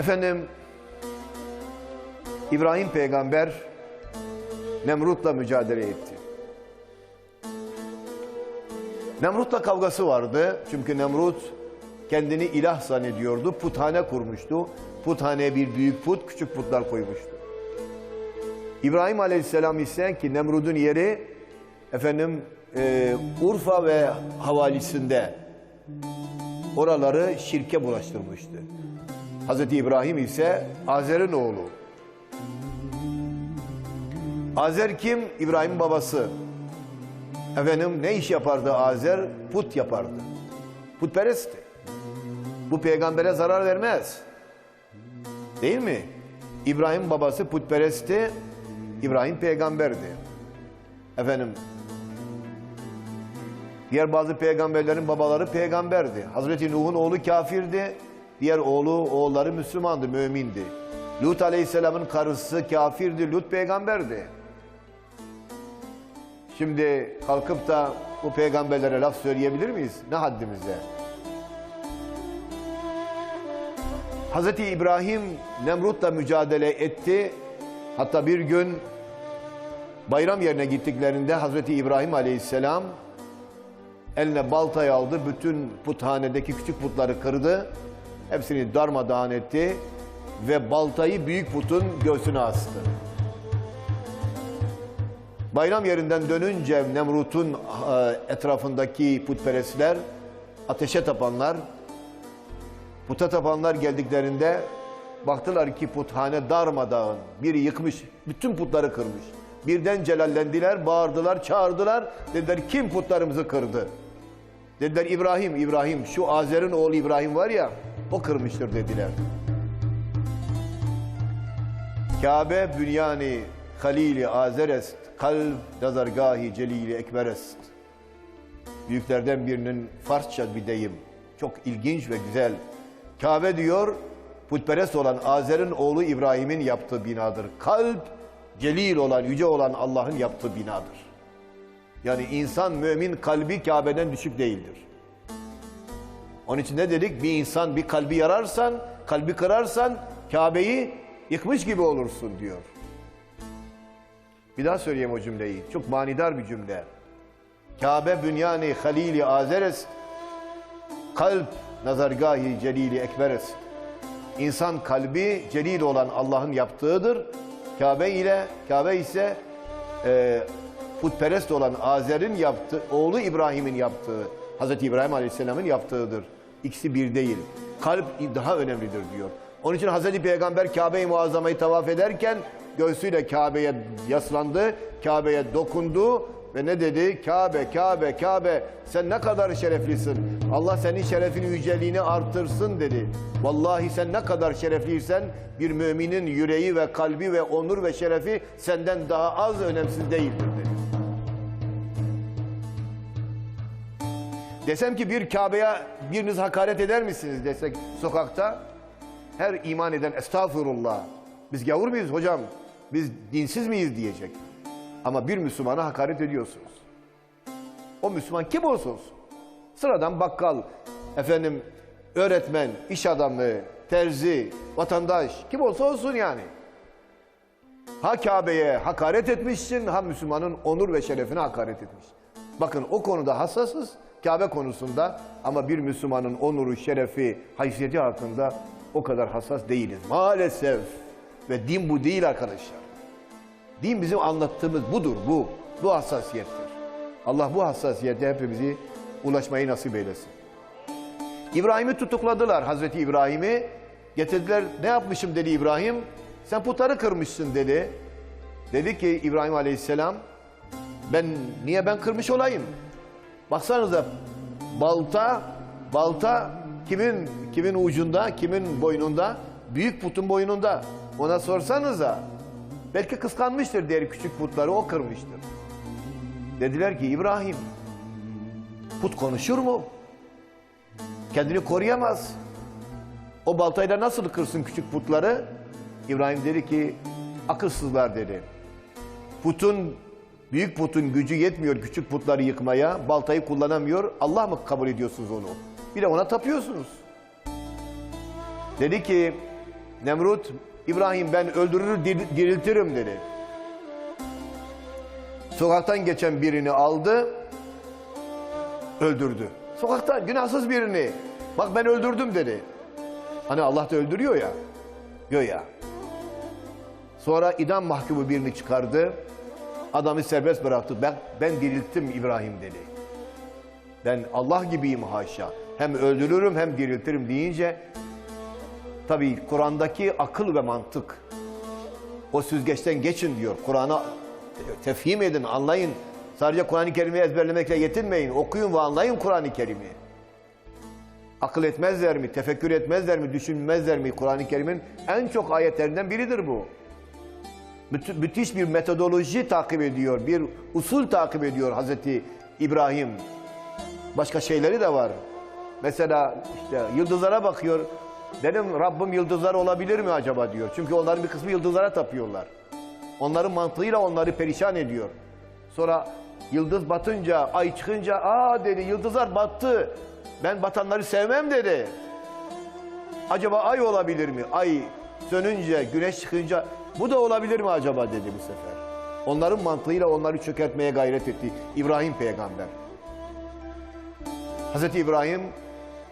Efendim İbrahim peygamber Nemrut'la mücadele etti. Nemrut'la kavgası vardı. Çünkü Nemrut kendini ilah zannediyordu. Puthane kurmuştu. Puthaneye bir büyük put, küçük putlar koymuştu. İbrahim Aleyhisselam ise ki Nemrut'un yeri efendim e, Urfa ve havalisinde oraları şirke bulaştırmıştı. Hazreti İbrahim ise Azer'in oğlu. Azer kim? İbrahim babası. Efendim ne iş yapardı Azer? Put yapardı. Putperestti. Bu peygambere zarar vermez. Değil mi? İbrahim babası putperestti. İbrahim peygamberdi. Efendim Diğer bazı peygamberlerin babaları peygamberdi. Hazreti Nuh'un oğlu kafirdi. Diğer oğlu, oğulları Müslümandı, mümindi. Lut Aleyhisselam'ın karısı kafirdi, Lut peygamberdi. Şimdi kalkıp da bu peygamberlere laf söyleyebilir miyiz? Ne haddimize? Hazreti İbrahim Nemrut'la mücadele etti. Hatta bir gün bayram yerine gittiklerinde Hazreti İbrahim Aleyhisselam eline baltayı aldı. Bütün puthanedeki küçük putları kırdı. Hepsini darmadağın etti. Ve baltayı büyük putun göğsüne astı. Bayram yerinden dönünce Nemrut'un e, etrafındaki putperestler, ateşe tapanlar, puta tapanlar geldiklerinde baktılar ki puthane darmadağın. Biri yıkmış, bütün putları kırmış. Birden celallendiler, bağırdılar, çağırdılar. Dediler kim putlarımızı kırdı? Dediler İbrahim, İbrahim. Şu Azer'in oğlu İbrahim var ya, o kırmıştır dediler. Kabe bünyani halili azerest, kalb nazargahi celili ekberest. Büyüklerden birinin Farsça bir deyim. Çok ilginç ve güzel. Kabe diyor, putperest olan Azer'in oğlu İbrahim'in yaptığı binadır. Kalp, celil olan, yüce olan Allah'ın yaptığı binadır. Yani insan, mümin kalbi Kabe'den düşük değildir. Onun için ne dedik? Bir insan bir kalbi yararsan, kalbi kırarsan Kabe'yi yıkmış gibi olursun diyor. Bir daha söyleyeyim o cümleyi. Çok manidar bir cümle. Kabe bünyani halili azerest, kalp nazargahi celili ekberest. İnsan kalbi celil olan Allah'ın yaptığıdır. Kabe ile Kabe ise e, putperest olan Azer'in yaptığı, oğlu İbrahim'in yaptığı, Hazreti İbrahim Aleyhisselam'ın yaptığıdır. İkisi bir değil. Kalp daha önemlidir diyor. Onun için Hazreti Peygamber Kabe-i Muazzama'yı tavaf ederken göğsüyle Kabe'ye yaslandı, Kabe'ye dokundu ve ne dedi? Kabe, Kabe, Kabe sen ne kadar şereflisin. Allah senin şerefini, yüceliğini artırsın dedi. Vallahi sen ne kadar şerefliysen bir müminin yüreği ve kalbi ve onur ve şerefi senden daha az önemsiz değildir dedi. Desem ki bir Kabe'ye biriniz hakaret eder misiniz desek sokakta her iman eden estağfurullah biz gavur muyuz hocam biz dinsiz miyiz diyecek. Ama bir Müslümana hakaret ediyorsunuz. O Müslüman kim olsun. Sıradan bakkal, efendim öğretmen, iş adamı, terzi, vatandaş kim olsa olsun yani. Ha Kabe'ye hakaret etmişsin, ha Müslümanın onur ve şerefine hakaret etmiş. Bakın o konuda hassasız, Kabe konusunda ama bir Müslümanın onuru, şerefi, haysiyeti hakkında o kadar hassas değiliz. Maalesef. Ve din bu değil arkadaşlar. Din bizim anlattığımız budur, bu. Bu hassasiyettir. Allah bu hassasiyete hepimizi ulaşmayı nasip eylesin. İbrahim'i tutukladılar, Hazreti İbrahim'i. Getirdiler, ne yapmışım dedi İbrahim. Sen putları kırmışsın dedi. Dedi ki İbrahim Aleyhisselam, ben niye ben kırmış olayım? Baksanıza balta, balta kimin kimin ucunda, kimin boynunda? Büyük putun boynunda. Ona sorsanıza belki kıskanmıştır diğer küçük putları o kırmıştır. Dediler ki İbrahim put konuşur mu? Kendini koruyamaz. O baltayla nasıl kırsın küçük putları? İbrahim dedi ki akılsızlar dedi. Putun büyük putun gücü yetmiyor küçük putları yıkmaya. Baltayı kullanamıyor. Allah mı kabul ediyorsunuz onu? Bir de ona tapıyorsunuz. Dedi ki Nemrut, İbrahim ben öldürür dir- diriltirim dedi. Sokaktan geçen birini aldı, öldürdü. Sokaktan günahsız birini. Bak ben öldürdüm dedi. Hani Allah da öldürüyor ya. Diyor ya. Sonra idam mahkumu birini çıkardı. Adamı serbest bıraktı. Ben, ben dirilttim İbrahim dedi. Ben Allah gibiyim haşa. Hem öldürürüm hem diriltirim deyince tabii Kur'an'daki akıl ve mantık o süzgeçten geçin diyor. Kur'an'a tefhim edin, anlayın. Sadece Kur'an-ı Kerim'i ezberlemekle yetinmeyin. Okuyun ve anlayın Kur'an-ı Kerim'i. Akıl etmezler mi, tefekkür etmezler mi, düşünmezler mi? Kur'an-ı Kerim'in en çok ayetlerinden biridir bu. Müthiş, müthiş bir metodoloji takip ediyor, bir usul takip ediyor Hazreti İbrahim. Başka şeyleri de var. Mesela işte yıldızlara bakıyor. Dedim Rabbim yıldızlar olabilir mi acaba diyor. Çünkü onların bir kısmı yıldızlara tapıyorlar. Onların mantığıyla onları perişan ediyor. Sonra yıldız batınca, ay çıkınca aa dedi yıldızlar battı. Ben batanları sevmem dedi. Acaba ay olabilir mi? Ay sönünce, güneş çıkınca bu da olabilir mi acaba dedi bu sefer. Onların mantığıyla onları çökertmeye gayret etti İbrahim peygamber. Hazreti İbrahim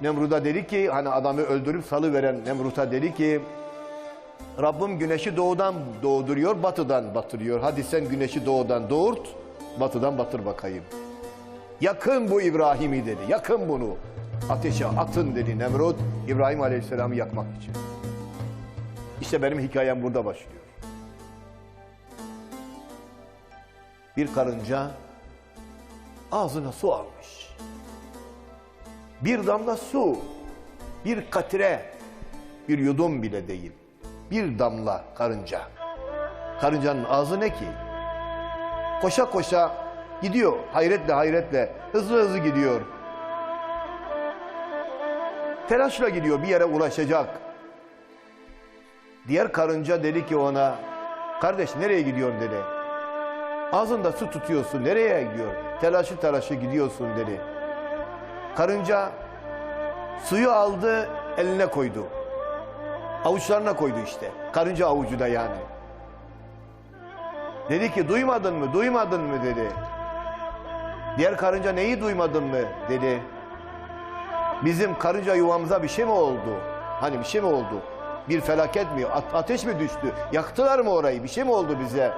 Nemrut'a dedi ki hani adamı öldürüp salıveren Nemrut'a dedi ki Rabbim güneşi doğudan doğduruyor, batıdan batırıyor. Hadi sen güneşi doğudan doğurt, batıdan batır bakayım. Yakın bu İbrahim'i dedi. Yakın bunu. Ateşe atın dedi Nemrut İbrahim Aleyhisselam'ı yakmak için. İşte benim hikayem burada başlıyor. Bir karınca ağzına su almış. Bir damla su, bir katre, bir yudum bile değil. Bir damla karınca. Karıncanın ağzı ne ki? Koşa koşa gidiyor. Hayretle hayretle. Hızlı hızlı gidiyor. Telaşla gidiyor. Bir yere ulaşacak. Diğer karınca dedi ki ona, kardeş nereye gidiyorsun dedi. Ağzında su tutuyorsun, nereye gidiyor? Telaşı telaşı gidiyorsun dedi. Karınca suyu aldı, eline koydu. Avuçlarına koydu işte. Karınca avucu da yani. Dedi ki duymadın mı, duymadın mı dedi. Diğer karınca neyi duymadın mı dedi. Bizim karınca yuvamıza bir şey mi oldu? Hani bir şey mi oldu? Bir felaket mi? Ateş mi düştü? Yaktılar mı orayı? Bir şey mi oldu bize?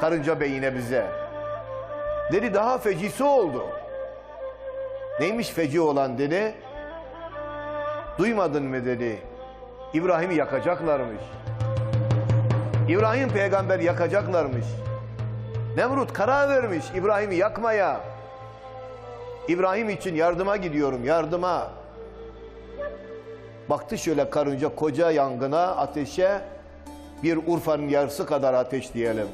Karınca beyine bize. Dedi daha fecisi oldu. Neymiş feci olan dedi. Duymadın mı dedi. İbrahim'i yakacaklarmış. İbrahim peygamber yakacaklarmış. Nemrut karar vermiş İbrahim'i yakmaya. İbrahim için yardıma gidiyorum, yardıma. Baktı şöyle karınca koca yangına, ateşe, bir Urfa'nın yarısı kadar ateş diyelim.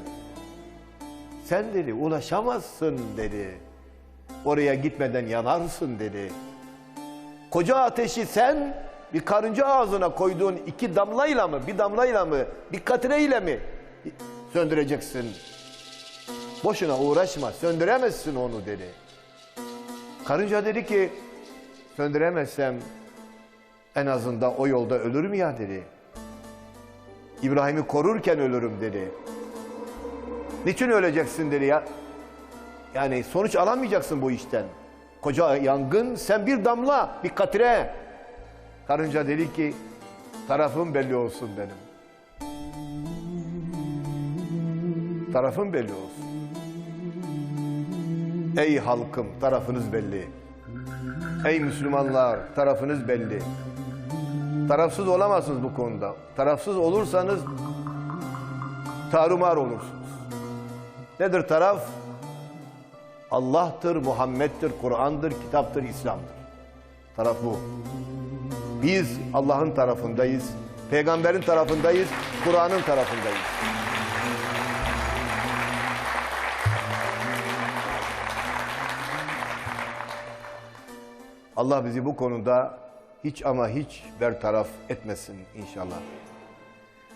Sen dedi ulaşamazsın dedi. Oraya gitmeden yanarsın dedi. Koca ateşi sen bir karınca ağzına koyduğun iki damlayla mı, bir damlayla mı, bir katreyle mi söndüreceksin? Boşuna uğraşma, söndüremezsin onu dedi. Karınca dedi ki, söndüremezsem en azından o yolda ölürüm ya dedi. İbrahim'i korurken ölürüm dedi. Niçin öleceksin dedi ya. Yani sonuç alamayacaksın bu işten. Koca yangın sen bir damla bir katre. Karınca dedi ki tarafım belli olsun benim. Tarafım belli olsun. Ey halkım tarafınız belli. Ey Müslümanlar tarafınız belli. Tarafsız olamazsınız bu konuda. Tarafsız olursanız tarumar olursunuz. Nedir taraf? Allah'tır, Muhammed'dir, Kur'an'dır, kitaptır, İslam'dır. Taraf bu. Biz Allah'ın tarafındayız, peygamberin tarafındayız, Kur'an'ın tarafındayız. Allah bizi bu konuda hiç ama hiç bertaraf etmesin inşallah.